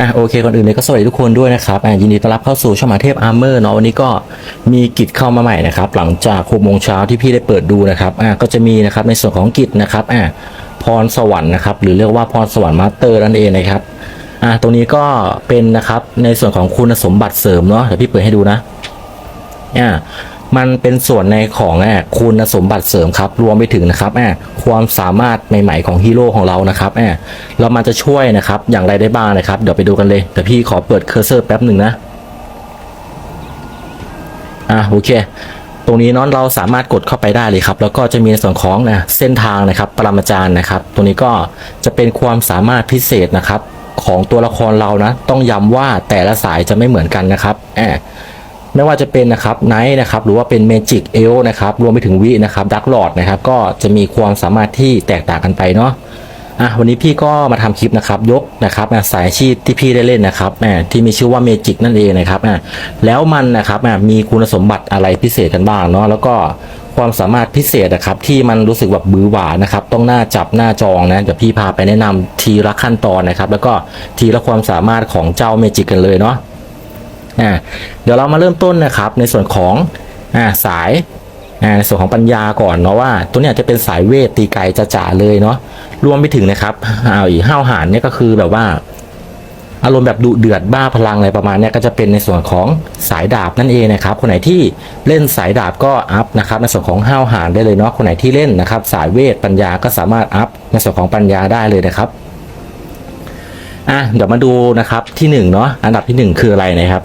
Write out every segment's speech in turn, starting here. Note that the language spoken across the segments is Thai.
อะโอเคก่อนอื่นเลยก็สวัสดีทุกคนด้วยนะครับอะยินดีต้อนรับเข้าสู่ช่องมาเทพอาร์เมอร์เนาะวันนี้ก็มีกิจเข้ามาใหม่นะครับ หลังจากหกโมงเช้าที่พี่ได้เปิดดูนะครับอะก็จะมีนะครับในส่วนของกิจนะครับอะพรสวรรค์นะครับ หรือเรียกว่าพรสวรรค์มาสเตอร์นั่นเองนะครับอะตรงนี้ก็เป็นนะครับในส่วนของคุณสมบัติเสริมเนาะเดี๋ยวพี่เปิดให้ดูนะอะ มันเป็นส่วนในของอะคุณสมบัติเสริมครับ รวมไปถึงนะครับอะความสามารถใหม่ๆของฮีโร่ของเรานะครับอะเรามันจะช่วยนะครับอย่างไรได้บ้างนะครับ เดี๋ยวไปดูกันเลยแต่พี่ขอเปิดเคอร์เซอร์แป๊บหนึ่งนะอะโอเคตรงนี้น้องเราสามารถกดเข้าไปได้เลยครับ แล้วก็จะมีในส่วนของนะเส้นทางนะครับ ปรมาจารย์นะครับตรงนี้ก็จะเป็นความสามารถพิเศษนะครับ ของตัวละครเรานะ ต้องย้ำว่าแต่ละสายจะไม่เหมือนกันนะครับแอบ ไม่ว่าจะเป็นนะครับไนท์นะครับหรือว่าเป็นเมจิกเอลนะครับรวมไปถึงวินะครับดักหลอดนะครับก็จะมีความสามารถที่แตกต่างกันไปเนาะอะวันนี้พี่ก็มาทำคลิปนะครับยกนะครับสายอาชีพที่พี่ได้เล่นนะครับอะที่มีชื่อว่าเมจิกนั่นเองนะครับอะแล้วมันนะครับอะมีคุณสมบัติอะไรพิเศษกันบ้างเนาะแล้วก็ความสามารถพิเศษนะครับที่มันรู้สึกแบบบือหวานะครับต้องหน้าจับหน้าจองนะเดี๋ยวพี่พาไปแนะนำทีละขั้นตอนนะครับ แล้วก็ทีละความสามารถของเจ้าเมจิกกันเลยเนาะ อะเดี๋ยวเรามาเริ่มต้นนะครับในส่วนของอะสายอ่าในส่วนของปัญญาก่อนเนาะว่า ตัวเนี้ยจะเป็นสายเวทตีไกลจะจ่าเลยเนาะรวมไปถึงนะครับเอาอีห้าวหารเนี่ยก็คือแบบว่าอารมณ์แบบดุเดือดบ้าพลังอะไรประมาณเนี้ยก็จะเป็นในส่วนของสายดาบนั่นเองนะครับ คนไหนที่เล่นสายดาบก็อัพนะครับในส่วนของห้าวหารได้เลยเนาะคนไหนที่เล่นนะครับ สายเวทปัญญาก็สามารถอัพในส่วนของปัญญาได้เลยนะครับอะเดี๋ยวมาดูนะครับที่หนึ่งเนาะอันดับที่หนึ่งคืออะไรนะครับ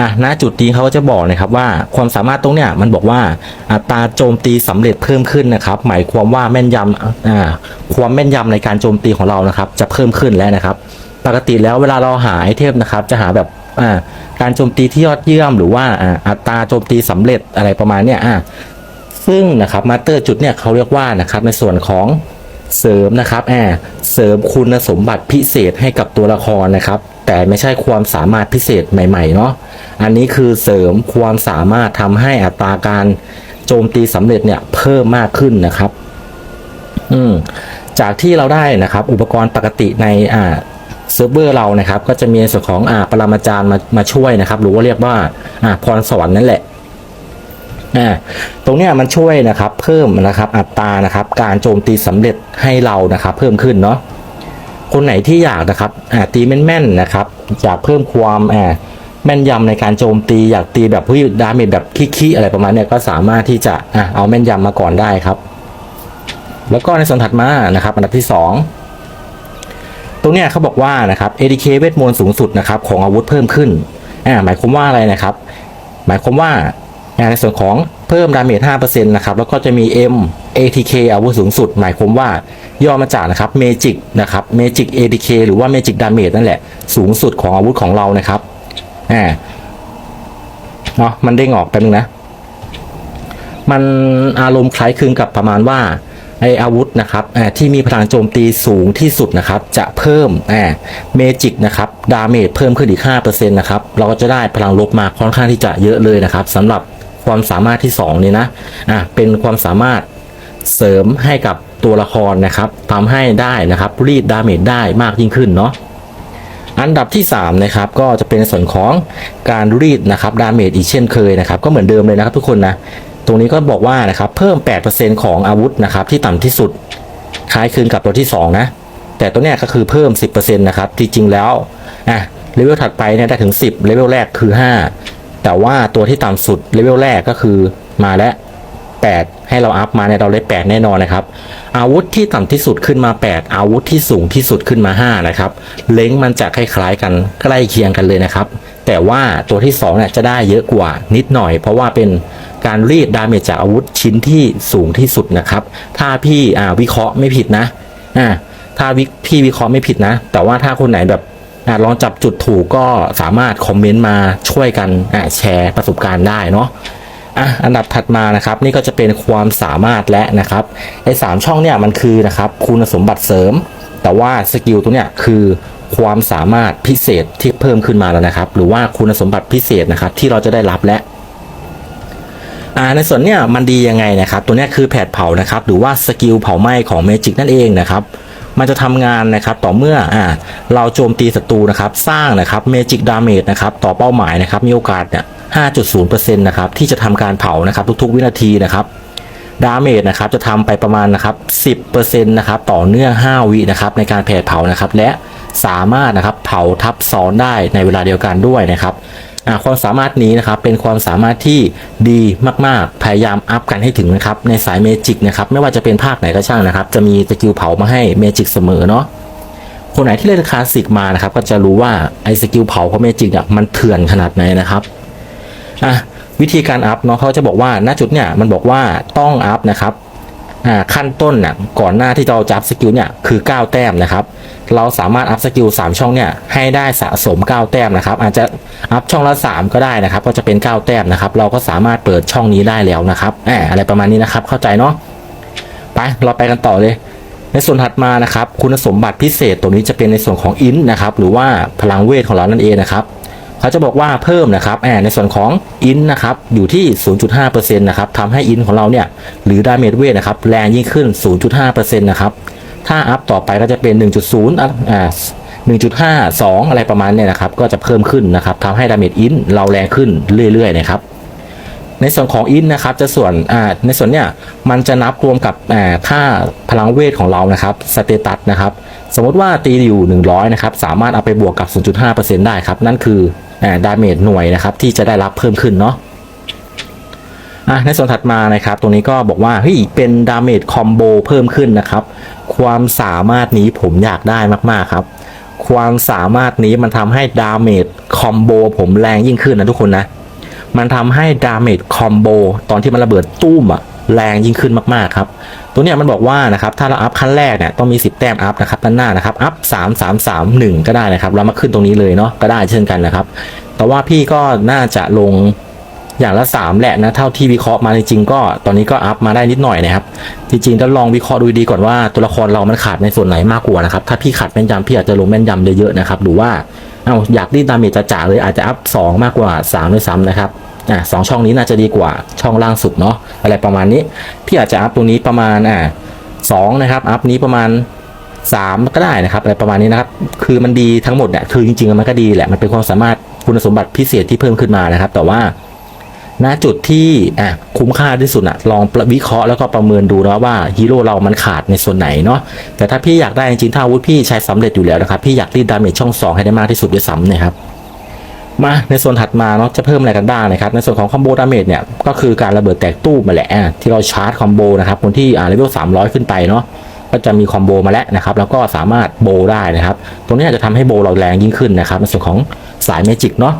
อะณจุดนี้เขาก็จะบอกนะครับว่าความสามารถตรงเนี้ยมันบอกว่าอัตราโจมตีสำเร็จเพิ่มขึ้นนะครับ หมายความว่าแม่นยำอ่าความแม่นยำในการโจมตีของเรานะครับ จะเพิ่มขึ้นแล้วนะครับ ปกติแล้วเวลาเราหาไอเทมนะครับ จะหาแบบอ่าการโจมตีที่ยอดเยี่ยม หรือว่าอ่าอัตราโจมตีสำเร็จอะไรประมาณเนี้ยอ่าซึ่งนะครับมาสเตอร์จุดเนี่ยเขาเรียกว่านะครับในส่วนของเสริมนะครับแอบเสริมคุณสมบัติพิเศษให้กับตัวละครนะครับ แต่ไม่ใช่ความสามารถพิเศษใหม่ๆเนาะอันนี้คือเสริมความสามารถทำให้อัตราการโจมตีสำเร็จเนี่ยเพิ่มมากขึ้นนะครับ อืมจากที่เราได้นะครับ อุปกรณ์ปกติในอ่าเซิร์ฟเวอร์เรานะครับ ก็จะมีส่วนของอ่าปรมาจารย์มามาช่วยนะครับ หรือว่าเรียกว่าอ่าพรสวรรค์นั่นแหละอ่าตรงเนี้ยมันช่วยนะครับ เพิ่มนะครับอัตรานะครับ การโจมตีสำเร็จให้เรานะครับ เพิ่มขึ้นเนาะ คนไหนที่อยากนะครับตีแม่นๆนะครับอยากเพิ่มความแม่นยำในการโจมตีอยากตีแบบผู้ดาเมจแบบขี้ๆอะไรประมาณเนี้ยก็สามารถที่จะอเอาแม่นยำมาก่อนได้ครับ แล้วก็ในส่วนถัดมานะครับอันดับที่สองตรงนี้เขาบอกว่านะครับ ADK เวทมนต์สูงสุดนะครับของอาวุธเพิ่มขึ้นหมายความว่าอะไรนะครับ หมายความว่าในส่วนของ เพิ่มดาเมจ5%นะครับแล้วก็จะมี M ATK อาวุธสูงสุด หมายความว่าย่อมาจากนะครับ Magic นะครับ Magic ATK หรือว่า Magic Damage นั่นแหละสูงสุดของอาวุธของเรานะครับอ่าเนาะมันเด้งออกแป๊บนึงนะ มันอารมณ์คล้ายคลึงกับประมาณว่าไออาวุธนะครับที่มีพลังโจมตีสูงที่สุดนะครับ จะเพิ่มเมจิกนะครับดาเมจเพิ่มขึ้นอีก5%นะครับ เราก็จะได้พลังลบมาค่อนข้างที่จะเยอะเลยนะครับสำหรับ ความสามารถที่2นี่นะอ่าเป็นความสามารถเสริมให้กับตัวละครนะครับทำให้ได้นะครับรีดดาเมจได้มากยิ่งขึ้นเนาะอันดับที่3นะครับก็จะเป็นส่วนของการรีดนะครับดาเมจอีกเช่นเคยนะครับ ก็เหมือนเดิมเลยนะครับทุกคนนะตรงนี้ก็บอกว่านะครับเพิ่ม 8%ของอาวุธนะครับที่ต่ำที่สุดคล้ายคลึงกับตัวที่ 2 นะ แต่ตัวเนี้ยก็คือเพิ่ม 10%นะครับจริงๆแล้วอะเลเวลถัดไปเนี่ยได้ถึง 10เลเวลแรกคือ 5 แต่ว่าตัวที่ต่ำสุดเลเวลแรกก็คือมาแล้ว 8 ให้เราอัพมาเนี่ยเราได้8แน่นอนนะครับ อาวุธที่ต่ำที่สุดขึ้นมา 8 อาวุธที่สูงที่สุดขึ้นมา 5 นะครับ เล้งมันจะคล้ายๆกันใกล้เคียงกันเลยนะครับ แต่ว่าตัวที่2เนี่ยจะได้เยอะกว่านิดหน่อย เพราะว่าเป็นการรีดดาเมจจากอาวุธชิ้นที่สูงที่สุดนะครับ ถ้าพี่วิเคราะห์ไม่ผิดนะอ่าถ้าวิพี่วิเคราะห์ไม่ผิดนะ แต่ว่าถ้าคนไหนแบบ ลองจับจุดถูกก็สามารถคอมเมนต์มาช่วยกันแชร์ประสบการณ์ได้เนาะอะอันดับถัดมานะครับนี่ก็จะเป็นความสามารถและนะครับไอ้สามช่องเนี่ยมันคือนะครับคุณสมบัติเสริม แต่ว่าสกิลตัวเนี้ยคือความสามารถพิเศษที่เพิ่มขึ้นมาแล้วนะครับ หรือว่าคุณสมบัติพิเศษนะครับที่เราจะได้รับและอ่าในส่วนเนี้ยมันดียังไงนะครับ ตัวเนี้ยคือแผดเผานะครับ หรือว่าสกิลเผาไหม้ของเมจิกนั่นเองนะครับ มันจะทำงานนะครับต่อเมื่ออ่าเราโจมตีศัตรูนะครับสร้างนะครับเมจิกดาเมจนะครับต่อเป้าหมายนะครับมีโอกาสเนี่ย5.0%นะครับที่จะทำการเผานะครับทุกๆ วินาทีนะครับดาเมจนะครับจะทำไปประมาณนะครับ10%นะครับต่อเนื่อง 5 วินะครับในการแผดเผานะครับและสามารถนะครับเผาทับซ้อนได้ในเวลาเดียวกันด้วยนะครับ ความสามารถนี้นะครับเป็นความสามารถที่ดีมากๆ พยายามอัพกันให้ถึงนะครับในสายเมจิกนะครับไม่ว่าจะเป็นภาคไหนก็ช่างนะครับ จะมีสกิลเผามาให้เมจิกเสมอเนาะคนไหนที่เล่นคลาสสิกมานะครับก็จะรู้ว่าไอ้สกิลเผาของเมจิกเนี่ยมันเถื่อนขนาดไหนนะครับอะวิธีการอัพเนาะเขาจะบอกว่าณจุดเนี่ยมันบอกว่าต้องอัพนะครับ ขั้นต้นน่ะก่อนหน้าที่เราจะอัพสกิลเนี่ยคือ 9 แต้มนะครับ เราสามารถอัพสกิล3ช่องเนี่ยให้ได้สะสม 9 แต้มนะครับ อาจจะอัพช่องละ 3 ก็ได้นะครับ ก็จะเป็น 9 แต้มนะครับ เราก็สามารถเปิดช่องนี้ได้แล้วนะครับแอบอะไรประมาณนี้นะครับ เข้าใจเนาะไปเราไปกันต่อเลย ในส่วนถัดมานะครับ คุณสมบัติพิเศษตัวนี้จะเป็นในส่วนของอินนะครับ หรือว่าพลังเวทของเรานั่นเองนะครับ เขาจะบอกว่าเพิ่มนะครับแอบในส่วนของอินนะครับอยู่ที่ 0.5%นะครับทำให้อินของเราเนี่ยหรือดาเมจเวทนะครับแรงยิ่งขึ้น 0.5%นะครับถ้าอัพต่อไปก็จะเป็น 1.0อ่า1.52 อะไรประมาณเนี่ยนะครับก็จะเพิ่มขึ้นนะครับทำให้ดาเมจอินเราแรงขึ้นเรื่อยๆนะครับในส่วนของอินนะครับจะส่วนอ่าในส่วนเนี้ยมันจะนับรวมกับอ่าค่าพลังเวทของเรานะครับสเตตัสนะครับ สมมติว่าตีอยู่ 100 นะครับ สามารถเอาไปบวกกับ 0.5%ได้ครับ นั่นคือดาเมจหน่วยนะครับ ที่จะได้รับเพิ่มขึ้นเนาะในส่วนถัดมานะครับ ตรงนี้ก็บอกว่าเฮ้ยเป็นดาเมจคอมโบเพิ่มขึ้นนะครับ ความสามารถนี้ผมอยากได้มากๆครับ ความสามารถนี้มันทำให้ดาเมจคอมโบผมแรงยิ่งขึ้นนะทุกคนนะ มันทำให้ดาเมจคอมโบตอนที่มันระเบิดตุ้มอะ แรงยิ่งขึ้นมากๆครับตัวเนี้ยมันบอกว่านะครับถ้าเราอัพขั้นแรกเนี่ยต้องมี 10 แต้มอัพนะครับด้านหน้านะครับอัพ3 3 3 1 ก็ได้นะครับเรามาขึ้นตรงนี้เลยเนาะก็ได้เช่นกันนะครับ แต่ว่าพี่ก็น่าจะลงอย่างละ 3 แหละนะเท่าที่วิเคราะห์มาจริงๆก็ตอนนี้ก็อัพมาได้นิดหน่อยนะครับ จริงๆต้องลองวิเคราะห์ดูดีก่อนว่าตัวละครเรามันขาดในส่วนไหนมากกว่านะครับถ้าพี่ขาดแม่นยำพี่อาจจะลงแม่นยำเยอะๆนะครับหรือว่าเอาอยากรีดดาเมจจ๋าเลยอาจจะอัพ2มากกว่า3ด้วยซ้ำนะครับ อ่าสองช่องนี้น่าจะดีกว่าช่องล่างสุดเนาะอะไรประมาณนี้พี่อาจจะอัพตรงนี้ประมาณอ่าสองนะครับอัพนี้ประมาณสามก็ได้นะครับอะไรประมาณนี้นะครับ คือมันดีทั้งหมดเนี่ยคือจริงๆมันก็ดีแหละมันเป็นความสามารถคุณสมบัติพิเศษที่เพิ่มขึ้นมานะครับ แต่ว่าณจุดที่อะคุ้มค่าที่สุดอะลองวิเคราะห์แล้วก็ประเมินดูนะว่าฮีโร่เรามันขาดในส่วนไหนเนาะแต่ถ้าพี่อยากได้จริงๆถ้าอาวุธพี่ใช้สำเร็จอยู่แล้วนะครับ พี่อยากรีดดาเมจช่อง 2 ให้ได้มากที่สุดด้วยซ้ำนะครับ มาในส่วนถัดมาเนาะจะเพิ่มอะไรกันบ้างนะครับในส่วนของคอมโบดาเมจเนี่ยก็คือการระเบิดแตกตู้มาแหละที่เราชาร์จคอมโบนะครับคนที่อ่าเลเวล300 ขึ้นไปเนาะก็จะมีคอมโบมาแล้วนะครับแล้วก็สามารถโบได้นะครับตรงนี้อาจจะทำให้โบเราแรงยิ่งขึ้นนะครับในส่วนของสายเมจิกเนาะ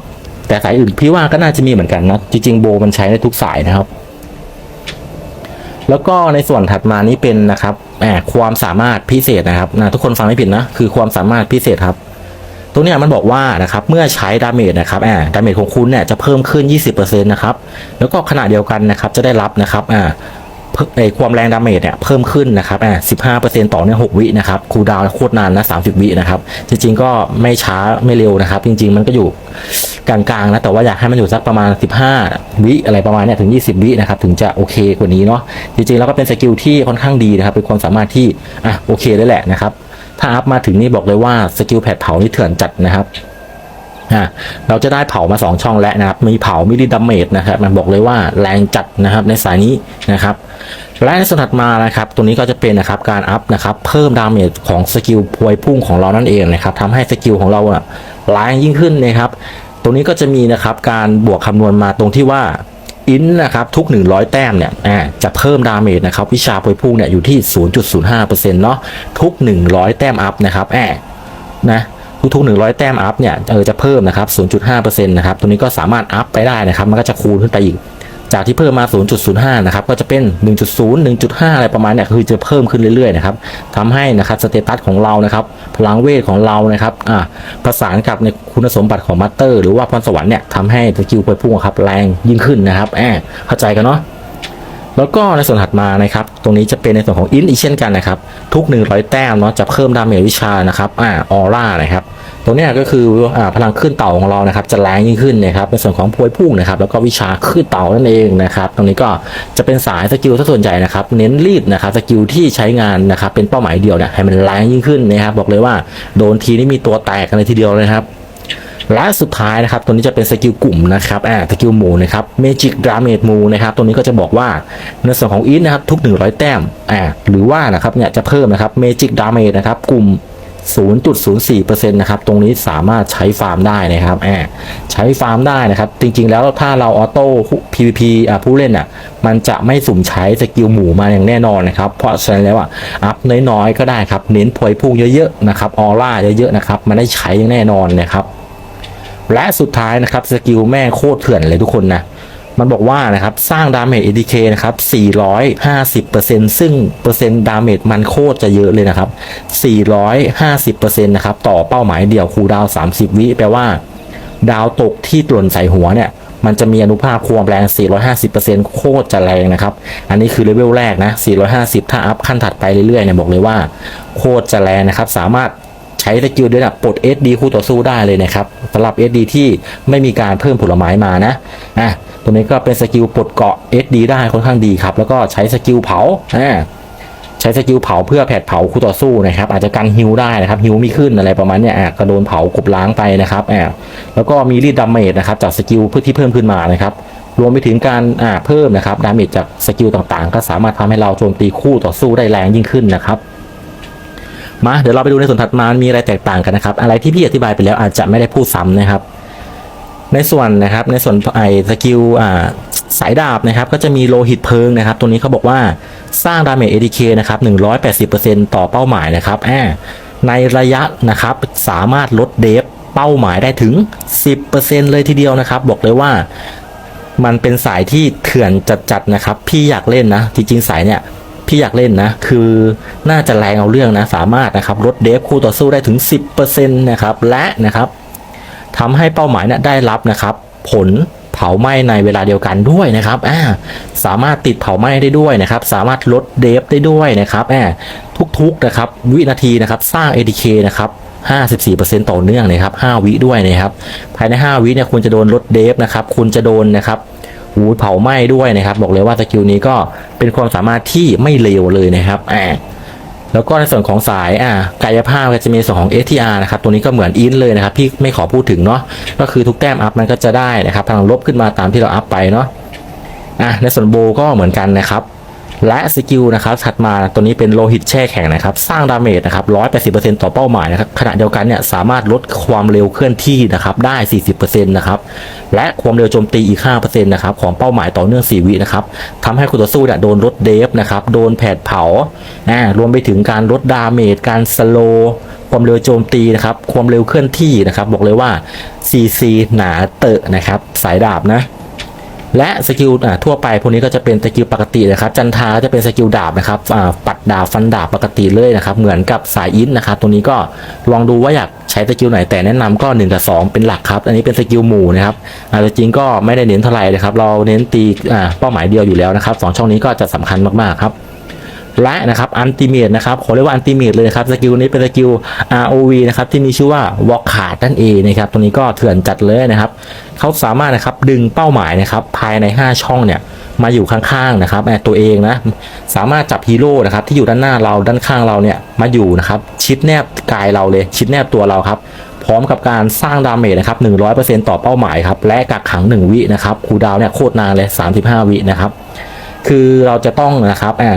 แต่สายอื่นพี่ว่าก็น่าจะมีเหมือนกันนะจริงๆโบมันใช้ได้ทุกสายนะครับ แล้วก็ในส่วนถัดมานี้เป็นนะครับแหมความสามารถพิเศษนะครับนะทุกคนฟังไม่ผิดนะคือความสามารถพิเศษครับ ตรงเนี้ยมันบอกว่านะครับเมื่อใช้ดาเมจนะครับอ่าดาเมจของคุณเนี่ยจะเพิ่มขึ้น 20%นะครับแล้วก็ขณะเดียวกันนะครับจะได้รับนะครับอ่าเพิ่มไอความแรงดาเมจเนี่ยเพิ่มขึ้นนะครับอ่า15%ต่อเนื่อง6วินะครับคูลดาวน์โคตรนานนะ30วินะครับ จริงๆก็ไม่ช้าไม่เร็วนะครับ จริง ๆ มันก็อยู่กลางๆนะ แต่ว่าอยากให้มันอยู่สักประมาณ15วิอะไรประมาณเนี้ยถึง20วินะครับ ถึงจะโอเคกว่านี้เนาะ จริงๆแล้วก็เป็นสกิลที่ค่อนข้างดีนะครับ เป็นความสามารถที่อะโอเคได้แหละนะครับ ถ้าอัพมาถึงนี่บอกเลยว่าสกิลแพดเผานี่เถื่อนจัดนะครับเราจะได้เผามา 2 ช่องแล้วนะครับ มีเผามิลิดัมเมจนะครับ มันบอกเลยว่าแรงจัดนะครับในสายนี้นะครับ และในส่วนถัดมานะครับ ตัวนี้ก็จะเป็นนะครับการอัพนะครับ เพิ่มดาเมจของสกิลพวยพุ่งของเรานั่นเองนะครับทำให้สกิลของเราอะแรงยิ่งขึ้นนะครับตรงนี้ก็จะมีนะครับการบวกคำนวณมาตรงที่ว่า อินนะครับทุก 100 แต้มเนี่ยอ่าจะเพิ่มดาเมจนะครับวิชาพวยพุ่งเนี่ยอยู่ที่ 0.05%เนาะทุก 100 แต้มอัพนะครับแอบนะทุกๆ100 แต้มอัพเนี่ยเออจะเพิ่มนะครับ 0.5%นะครับตัวนี้ก็สามารถอัพไปได้นะครับ มันก็จะคูณขึ้นไปอีก จากที่เพิ่มมา 0.05 นะครับ ก็จะเป็น 1.0 1.5 อะไรประมาณเนี่ยคือจะเพิ่มขึ้นเรื่อยๆนะครับทำให้นะครับสเตตัสของเรานะครับ พลังเวทของเรานะครับอ่าประสานกับในคุณสมบัติของมัตเตอร์ หรือว่าพรสวรรค์เนี่ยทำให้สกิลพวยพุ่งครับแรงยิ่งขึ้นนะครับแอบเข้าใจกันเนาะ แล้วก็ในส่วนถัดมานะครับ ตรงนี้จะเป็นในส่วนของอินอีกเช่นกันนะครับ ทุก 100 แต้มเนาะจะเพิ่มดาเมจวิชานะครับอ่าออร่านะครับตรงนี้ก็คืออ่าพลังขึ้นเต่าของเรานะครับ จะแรงยิ่งขึ้นนะครับในส่วนของพวยพุ่งนะครับ แล้วก็วิชาขึ้นเต่านั่นเองนะครับ ตรงนี้ก็จะเป็นสายสกิลซะส่วนใหญ่นะครับ เน้นรีดนะครับสกิลที่ใช้งานนะครับ เป็นเป้าหมายเดียวเนี่ยให้มันแรงยิ่งขึ้นนะครับ บอกเลยว่าโดนทีนี่มีตัวแตกกันเลยทีเดียวเลยนะครับ และสุดท้ายนะครับตัวนี้จะเป็นสกิลกลุ่มนะครับอ่าสกิลหมูนะครับ Magic Damage หมูนะครับตัวนี้ก็จะบอกว่าในส่วนของอีทนะครับทุก 100 แต้มอ่าหรือว่านะครับเนี่ยจะเพิ่มนะครับ Magic Damage นะครับกลุ่ม0.04%นะครับตรงนี้สามารถใช้ฟาร์มได้นะครับอ่าใช้ฟาร์มได้นะครับ จริงๆแล้วถ้าเราออโต้ PVP อ่าผู้เล่นอะมันจะไม่สุ่มใช้สกิลหมู่มาอย่างแน่นอนนะครับ เพราะฉะนั้นแล้วอะอัพน้อยๆก็ได้ครับ เน้นพวยพุ่งเยอะๆนะครับออร่าเยอะๆนะครับมันได้ใช้อย่างแน่นอนนะครับ และสุดท้ายนะครับสกิลแม่โคตรเถื่อนเลยทุกคนนะมันบอกว่านะครับสร้างดาเมจ ADK นะครับ 450%ซึ่งเปอร์เซ็นต์ดาเมจมันโคตรจะเยอะเลยนะครับ 450%นะครับต่อเป้าหมายเดี่ยวคูดาว 30 วิแปลว่า ดาวตกที่ตล่นใส่หัวเนี่ย มันจะมีอนุภาคความแรง 450%โคตรจะแรงนะครับ อันนี้คือเลเวลแรกนะ 450 ถ้าอัพขั้นถัดไปเรื่อยๆเนี่ยบอกเลยว่า โคตรจะแรงนะครับ สามารถ ใช้สกิลด้วยนะปลด SD คู่ต่อสู้ได้เลยนะครับสำหรับ SD ที่ไม่มีการเพิ่มผลไม้มานะอะตัวนี้ก็เป็นสกิลปลดเกาะ SD ได้ค่อนข้างดีครับ แล้วก็ใช้สกิลเผาอ่าใช้สกิลเผาเพื่อแผดเผาคู่ต่อสู้นะครับ อาจจะกันฮิวได้นะครับฮิวม่ขึ้นอะไรประมาณเนี้ยอะก็โดนเผากบล้างไปนะครับอะแล้วก็มีรีดดาเมจนะครับจากสกิลเพื่อที่เพิ่มขึ้นมานะครับรวมไปถึงการอ่าเพิ่มนะครับดาเมจจากสกิลต่างๆ ก็สามารถทำให้เราโจมตีคู่ต่อสู้ได้แรงยิ่งขึ้นนะครับ มาเดี๋ยวเราไปดูในส่วนถัดมา มีอะไรแตกต่างกันนะครับ อะไรที่พี่อธิบายไปแล้วอาจจะไม่ได้พูดซ้ำนะครับ ในส่วนนะครับ ในส่วนไอสกิลอ่าสายดาบนะครับ ก็จะมีโลหิตเพลิงนะครับ ตัวนี้เขาบอกว่าสร้างดาเมจ ADK นะครับ180%ต่อเป้าหมายนะครับแอบในระยะนะครับ สามารถลดเดฟเป้าหมายได้ถึง 10%เลยทีเดียวนะครับ บอกเลยว่า มันเป็นสายที่เถื่อนจัดๆนะครับ พี่อยากเล่นนะ จริงๆสายเนี่ย พี่อยากเล่นนะ คือน่าจะแรงเอาเรื่องนะ สามารถนะครับลดเดฟคู่ต่อสู้ได้ถึง 10%นะครับ และนะครับทำให้เป้าหมายนี่ยได้รับนะครับ ผลเผาไหม้ในเวลาเดียวกันด้วยนะครับอ่าสามารถติดเผาไหม้ได้ด้วยนะครับ สามารถลดเดฟได้ด้วยนะครับอ่าทุกๆนะครับ วินาทีนะครับ สร้าง ADK นะครับ54%ต่อเนื่องนะครับ 5 วิด้วยนะครับ ภายใน 5 วิเนี่ยคุณจะโดนลดเดฟนะครับ คุณจะโดนนะครับ หูเผาไหม้ด้วยนะครับ บอกเลยว่าสกิลนี้ก็เป็นความสามารถที่ไม่เลวเลยนะครับอ่าแล้วก็ในส่วนของสายอ่ากายภาพก็จะมีส่วนของ STR นะครับตัวนี้ก็เหมือนอินเลยนะครับพี่ไม่ขอพูดถึงเนาะก็คือทุกแต้มอัพมันก็จะได้นะครับพลังลบขึ้นมาตามที่เราอัพไปเนาะอะในส่วนโบก็เหมือนกันนะครับ และสกิลนะครับถัดมาตัวนี้เป็นโลหิตแช่แข็งนะครับ สร้างดาเมจนะครับ180%ต่อเป้าหมายนะครับขณะเดียวกันเนี่ยสามารถลดความเร็วเคลื่อนที่นะครับได้40%นะครับและความเร็วโจมตีอีก5%นะครับของเป้าหมายต่อเนื่อง4วินะครับทำให้คู่ต่อสู้เนี่ยโดนลดเดฟนะครับโดนแผดเผาอ่ารวมไปถึงการลดดาเมจการสโลความเร็วโจมตีนะครับความเร็วเคลื่อนที่นะครับบอกเลยว่า CC หนาเตอะนะครับสายดาบนะ และสกิลทั่วไปพวกนี้ก็จะเป็นสกิลปกตินะครับ จันทาจะเป็นสกิลดาบนะครับปัดดาบฟันดาบปกติเลยนะครับ เหมือนกับสายอินนะครับ ตัวนี้ก็ลองดูว่าอยากใช้สกิลไหนแต่แนะนำก็1กับ2 เป็นหลักครับ อันนี้เป็นสกิลหมู่นะครับอาจจะจริงก็ไม่ได้เน้นเท่าไหร่นะครับ เราเน้นตีเป้าหมายเดียวอยู่แล้วนะครับสองช่องนี้ก็จะสำคัญมากๆครับ และนะครับอันติเมตนะครับขอเรียกว่าอันติเมตเลยนะครับสกิลนี้เป็นสกิล ROV นะครับที่มีชื่อว่าวอลขาดนั่นเองนะครับตัวนี้ก็เถื่อนจัดเลยนะครับเขาสามารถนะครับดึงเป้าหมายนะครับภายใน 5 ช่องเนี่ยมาอยู่ข้างๆนะครับแอบตัวเองนะสามารถจับฮีโร่นะครับที่อยู่ด้านหน้าเราด้านข้างเราเนี่ยมาอยู่นะครับชิดแนบกายเราเลยชิดแนบตัวเราครับพร้อมกับการสร้างดาเมจนะครับ 100%ต่อเป้าหมายครับ และกักขัง 1 วินะครับ คูดาวเนี่ยโคตรนานเลย 35 วินะครับ คือเราจะต้องนะครับอ่า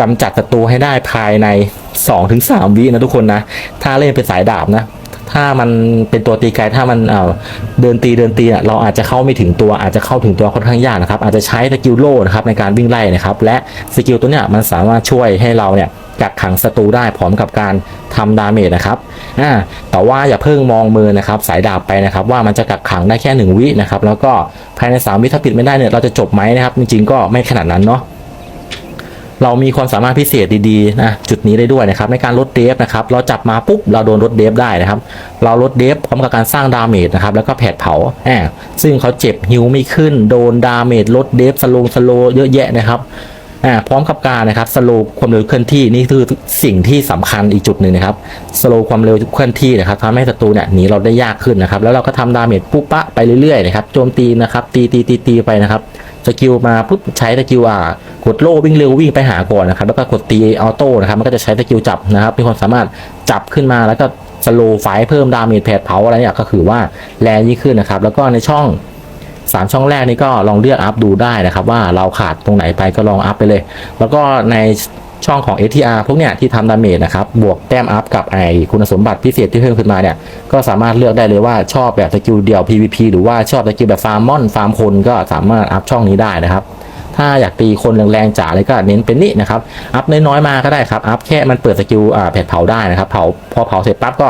กำจัดศัตรูให้ได้ภายใน 2-3 วินะทุกคนนะ ถ้าเล่นเป็นสายดาบนะ ถ้ามันเป็นตัวตีไกลถ้ามันเเดินตีเดินตีอะเราอาจจะเข้าไม่ถึงตัวอาจจะเข้าถึงตัวค่อนข้างยากนะครับ อาจจะใช้สกิลโล่นะครับในการวิ่งไล่นะครับ และสกิลตัวเนี้ยมันสามารถช่วยให้เราเนี่ยกักขังศัตรูได้พร้อมกับการทำดาเมจนะครับอ่าแต่ว่าอย่าเพิ่งมองมือนะครับ สายดาบไปนะครับ ว่ามันจะกักขังได้แค่หนึ่งวินะครับ แล้วก็ภายใน 3 วิถ้าปิดไม่ได้เนี่ยเราจะจบไหมนะครับ จริงๆก็ไม่ขนาดนั้นเนาะ เรามีความสามารถพิเศษดีๆนะจุดนี้ได้ด้วยนะครับในการลดเดฟนะครับเราจับมาปุ๊บเราโดนลดเดฟได้นะครับ เราลดเดฟพร้อมกับการสร้างดาเมจนะครับแล้วก็แผดเผาแอบซึ่งเขาเจ็บฮิวไม่ขึ้น โดนดาเมจลดเดฟสโลงสโลเยอะแยะนะครับอ่าพร้อมกับการนะครับสโลความเร็วเคลื่อนที่นี่คือสิ่งที่สำคัญอีกจุดหนึ่งนะครับสโลความเร็วเคลื่อนที่นะครับทำให้ศัตรูเนี่ยหนีเราได้ยากขึ้นนะครับ แล้วเราก็ทำดาเมจปุ๊บปะไปเรื่อยๆนะครับโจมตีนะครับตีตีตีตีไปนะครับสกิลมาปุ๊บใช้สกิลอ่า กดโล่วิ่งเร็ววิ่งไปหาก่อนนะครับแล้วก็กดตีออโต้นะครับมันก็จะใช้สกิลจับนะครับมีความสามารถจับขึ้นมาแล้วก็สโลไฟเพิ่มดาเมจแผดเผาอะไรเนี่ยก็คือว่าแรงยิ่งขึ้นนะครับ แล้วก็ในช่องสามช่องแรกนี้ก็ลองเลือกอัพดูได้นะครับ ว่าเราขาดตรงไหนไปก็ลองอัพไปเลย แล้วก็ในช่องของ ATR พวกเนี้ยที่ทำดาเมจนะครับ บวกแต้มอัพกับไอคุณสมบัติพิเศษที่เพิ่มขึ้นมาเนี่ย ก็สามารถเลือกได้เลยว่าชอบแบบสกิลเดี่ยว PVP หรือว่าชอบสกิลแบบฟาร์มมอนฟาร์มคนก็สามารถอัพช่องนี้ได้นะครับ ถ้าอยากตีคนแรงๆจ๋าเลยก็เน้นเป็นนี่นะครับ อัพน้อยๆมาก็ได้ครับ อัพแค่มันเปิดสกิลอ่าแผดเผาได้นะครับ เผาพอเผาเสร็จปั๊บก็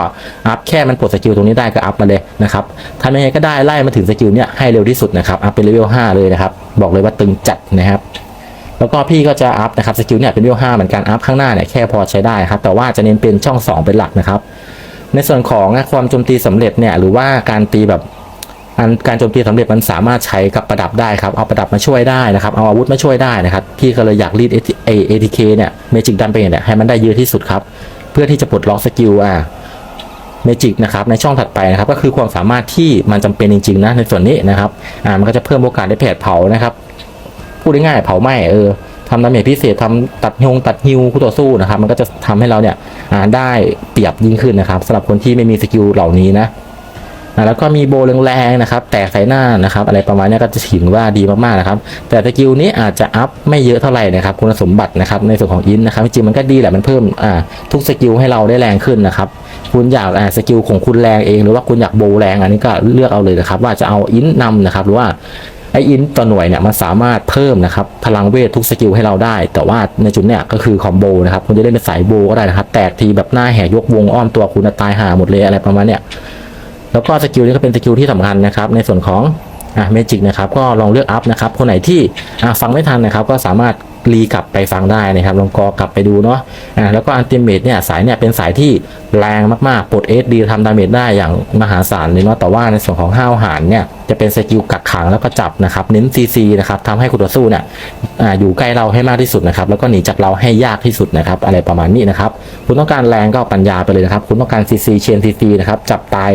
อัพแค่มันปลดสกิลตรงนี้ได้ก็อัพมาเลยนะครับทำยังไงก็ได้ไล่มาถึงสกิลเนี้ยให้เร็วที่สุดนะครับ อัพเป็นเลเวล5เลยนะครับ บอกเลยว่าตึงจัดนะครับแล้วก็พี่ก็จะอัพนะครับสกิลเนี่ยเป็นเลเวล5เหมือนกันอัพข้างหน้าเนี่ยแค่พอใช้ได้ครับแต่ว่าจะเน้นเป็นช่อง 2 เป็นหลักนะครับ ในส่วนของความโจมตีสำเร็จเนี่ยหรือว่าการตีแบบ อันการโจมตีสำเร็จมันสามารถใช้กับประดับได้ครับ เอาประดับมาช่วยได้นะครับ เอาอาวุธมาช่วยได้นะครับ พี่ก็เลยอยากรีดเอเอทีเคเนี่ยเมจิกดัมไปเนี่ยให้มันได้เยอะที่สุดครับ เพื่อที่จะปลดล็อกสกิลอ่าเมจิกนะครับในช่องถัดไปนะครับก็คือความสามารถที่มันจำเป็นจริงๆนะในส่วนนี้นะครับอ่ามันก็จะเพิ่มโอกาสได้แผดเผานะครับพูดง่ายๆเผาไหม้เออทำดาเมจพิเศษทำตัดฮงตัดฮิวคู่ต่อสู้นะครับ มันก็จะทำให้เราเนี่ยอ่าได้เปรียบยิ่งขึ้นนะครับสำหรับคนที่ไม่มีสกิลเหล่านี้นะ แล้วก็มีโบแรงๆนะครับแตกใส่หน้านะครับอะไรประมาณนี้ก็จะถือว่าดีมากๆนะครับแต่สกิลนี้อาจจะอัพไม่เยอะเท่าไหร่นะครับคุณสมบัตินะครับในส่วนของอินนะครับจริงๆมันก็ดีแหละมันเพิ่มอ่าทุกสกิลให้เราได้แรงขึ้นนะครับคุณอยากอ่าสกิลของคุณแรงเอง หรือว่าคุณอยากโบแรงอันนี้ก็เลือกเอาเลยนะครับว่าจะเอาอินนำนะครับหรือว่าไออินต่อหน่วยเนี่ยมันสามารถเพิ่มนะครับพลังเวททุกสกิลให้เราได้ แต่ว่าในจุดเนี้ยก็คือคอมโบนะครับคุณจะเล่นเป็นสายโบก็ได้นะครับแตกทีแบบหน้าแหกยกวงอ้อมตัวคุณตายหาหมดเลยอะไรประมาณเนี้ย แล้วก็สกิลนี้ก็เป็นสกิลที่สำคัญนะครับในส่วนของอะเมจิกนะครับก็ลองเลือกอัพนะครับคนไหนที่อะฟังไม่ทันนะครับ ก็สามารถรีกลับไปฟังได้นะครับลองกอกลับไปดูเนาะอะแล้วก็อันติเมตเนี่ยสายเนี่ยเป็นสายที่แรงมากๆปลดเอสดีทำดาเมจได้อย่างมหาศาลเลยเนาะแต่ว่าในส่วนของห้าวหารเนี่ยจะเป็นสกิลกักขังแล้วก็จับนะครับเน้นซีซีนะครับทำให้คู่ต่อสู้เนี่ยอ่าอยู่ใกล้เราให้มากที่สุดนะครับแล้วก็หนีจากเราให้ยากที่สุดนะครับอะไรประมาณนี้นะครับคุณต้องการแรงก็ปัญญาไปเลยนะครับคุณต้องการซีซีเชนซีซีนะครับจับตาย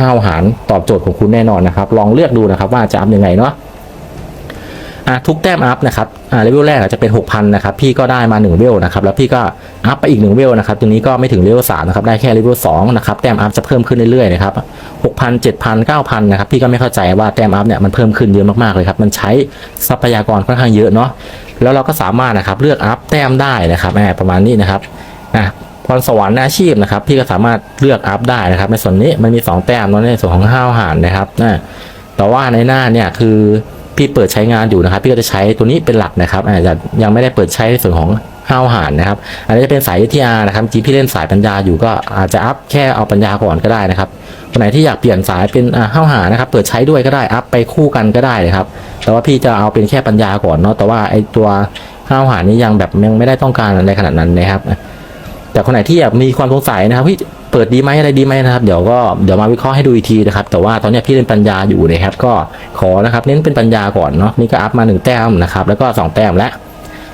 ห้าวหารตอบโจทย์ของคุณแน่นอนนะครับ ลองเลือกดูนะครับว่าจะอัพยังไงเนาะอะทุกแต้มอัพนะครับอ่าเลเวลแรกจะเป็น 6,000 นะครับ พี่ก็ได้มา1เวลนะครับ แล้วพี่ก็อัพไปอีก1เวลนะครับตัวนี้ก็ไม่ถึงเลเวล3นะครับ ได้แค่เลเวล2นะครับ แต้มอัพจะเพิ่มขึ้นเรื่อยๆนะครับ6,000 7,000 9,000นะครับ พี่ก็ไม่เข้าใจว่าแต้มอัพเนี่ยมันเพิ่มขึ้นเยอะมากๆเลยครับ มันใช้ทรัพยากรค่อนข้างเยอะเนาะ แล้วเราก็สามารถนะครับเลือกอัพแต้มได้นะครับประมาณนี้นะครับ พรสวรรค์อาชีพนะครับพี่ก็สามารถเลือกอัพได้นะครับ ในส่วนนี้มันมีสองแต้มนในส่วนของห้าวหารนะครับนะแต่ว่าในหน้าเนี่ยคือพี่เปิดใช้งานอยู่นะครับ พี่ก็จะใช้ตัวนี้เป็นหลักนะครับอาจจะยังไม่ได้เปิดใช้ในส่วนของห้าวหารนะครับ อันนี้จะเป็นสาย ATR นะครับจริงพี่เล่นสายปัญญาอยู่ก็อาจจะอัพแค่เอาปัญญาก่อนก็ได้นะครับคนไหนที่อยากเปลี่ยนสายเป็นห้าวหารนะครับเปิดใช้ด้วยก็ได้อัพไปคู่กันก็ได้เลยครับ แต่ว่าพี่จะเอาเป็นแค่ปัญญาก่อนเนาะแต่ว่าไอตัวห้าวหารนี่ยังแบบยังไม่ได้ต้องการอะไรขนาดนั้นนะครับ แต่คนไหนที่อยากมีความสงสัยนะครับพี่เปิดดีไหมอะไรดีไหมนะครับ เดี๋ยวก็เดี๋ยวมาวิเคราะห์ให้ดูอีกทีนะครับ แต่ว่าตอนนี้พี่เล่นปัญญาอยู่นะครับ ก็ขอนะครับ เน้นเป็นปัญญาก่อนเนาะนี่ก็อัพมาหนึ่งแต้มนะครับ แล้วก็สองแต้มแล้ว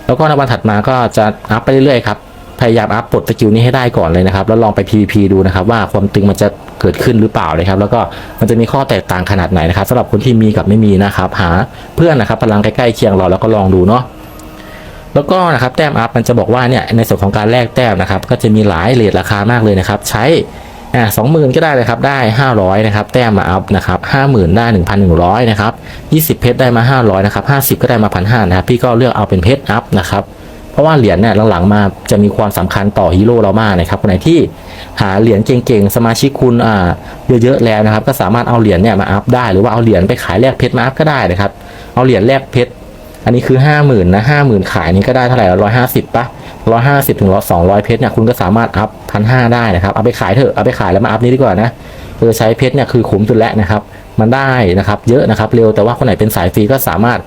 แล้วก็ในวันถัดมาก็จะอัพไปเรื่อยๆครับพยายามอัพปลดสกิลนี้ให้ได้ก่อนเลยนะครับแล้วลองไป PVP ดูนะครับว่าความตึงมันจะเกิดขึ้นหรือเปล่านะครับ แล้วก็มันจะมีข้อแตกต่างขนาดไหนนะครับสำหรับคนที่มีกับไม่มีนะครับ หาเพื่อนนะครับพลังใกล้ๆเคียงเราแล้วก็ลองดูเนาะ แล้วก็นะครับแต้มอัพมันจะบอกว่าเนี่ยในส่วนของการแลกแต้มนะครับ ก็จะมีหลายเลทราคามากเลยนะครับ ใช้อ่าสองหมื่นก็ได้เลยครับได้ห้าร้อยนะครับแต้มมาอัพนะครับห้าหมื่นได้หนึ่งพันะครับยี่สิบเพชรได้มาห้าร้อยนะครับห้าสิบก็ได้มาพันห้านะครับพี่ก็เลือกเอาเป็นเพชรอัพนะครับเพราะว่าเหรียญเนี่ยหลังๆมาจะมีความสำคัญต่อฮีโร่เรามากนะครับคนไหนที่หาเหรียญเก่งๆ สมาชิกคุณอ่าเยอะๆแล้วนะครับ ก็สามารถเอาเหรียญเนี่ยมาอัพได้หรือว่าเอาเหรียญไปขายแลกเพชรมาอัพก็ได้นะครับเอาเหรียญแลกเพชร อันนี้คือห้าหมื่นนะห้าหมื่นขายนี่ก็ได้เท่าไหร่ร้อยห้าสิบปะร้อยห้าสิบถึงร้อยสองร้อยเพชรเนี่ยคุณก็สามารถอัพพันห้าได้นะครับเอาไปขายเถอะเอาไปขายแล้วมาอัพนี้ดีกว่านะเออใช้เพชรเนี่ยคือคุ้มสุดแล้วนะครับ มันได้นะครับ เยอะนะครับเร็วแต่ว่าคนไหนเป็นสายฟรีก็สามารถ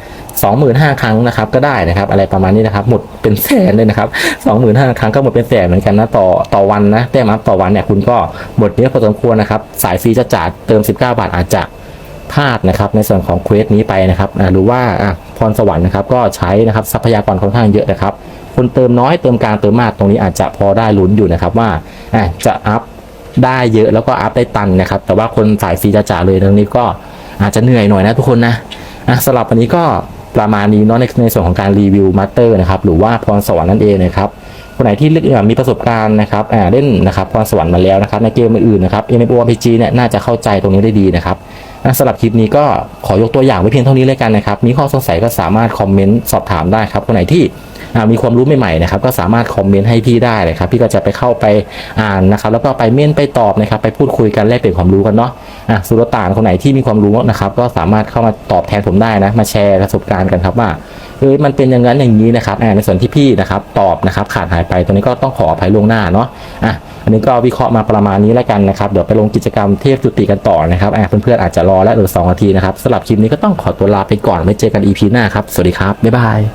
25,000 ครั้งนะครับก็ได้นะครับอะไรประมาณนี้นะครับหมดเป็นแสนเลยนะครับ25,000 ครั้งก็หมดเป็นแสนเหมือนกันนะต่อต่อวันนะแต้มอัพต่อวันเนี่ยคุณก็หมดเยอะพอสมควรนะครับสายฟรีจะจ่ายเติม 19 บาทอาจจะ พลาดนะครับในส่วนของเควสนี้ไปนะครับหรือว่าพรสวรรค์นะครับก็ใช้นะครับทรัพยากรค่อนข้างเยอะนะครับคนเติมน้อยเติมกลางเติมมากตรงนี้อาจจะพอได้ลุ้นอยู่นะครับว่าะจะอัพได้เยอะแล้วก็อัพได้ตันนะครับ แต่ว่าคนสายฟรีจะจ่าเลยตรงนี้ก็อาจจะเหนื่อยหน่อยนะทุกคนนะะสำหรับวันนี้ก็ประมาณนี้เนาะในในส่วนของการรีวิวมาสเตอร์นะครับหรือว่าพรสวรรค์นั่นเองนะครับคนไหนที่เอ่อมีประสบการณ์นะครับเล่นนะครับพรสวรรค์มาแล้วนะครับในเกมอื่นๆนะครับ MMORPG เนี่ยน่าจะเข้าใจตรงนี้ได้ดีนะครับ สำหรับคลิปนี้ก็ขอยกตัวอย่างไว้เพียงเท่านี้เลยกันนะครับ มีข้อสงสัยก็สามารถคอมเมนต์สอบถามได้ครับคนไหนที่ มีความรู้ใหม่ๆนะครับก็สามารถคอมเมนต์ให้พี่ได้เลยครับพี่ก็จะไปเข้าไปอ่านนะครับแล้วก็ไปเม่นไปตอบนะครับไปพูดคุยกันแลกเปลี่ยนความรู้กันเนาะอะสุรต่านคนไหนที่มีความรู้นะครับก็สามารถเข้ามาตอบแทนผมได้นะมาแชร์ประสบการณ์กันครับว่าเอ้ยมันเป็นอย่างนั้นอย่างนี้นะครับในส่วนที่พี่นะครับตอบนะครับขาดหายไปตรงนี้ก็ต้องขออภัยล่วงหน้าเนาะอะอันนี้ก็วิเคราะห์มาประมาณนี้แล้วกันนะครับเดี๋ยวไปลงกิจกรรมเทพจุติกันต่อนะครับเพื่อนๆอาจจะรอและเหลือสองนาทีนะครับสำหรับคลิปนี้ก็ต้องขอตัวลาไปก่อนไว้เจอกัน EP หน้าครับ สวัสดีครับ บ๊ายบาย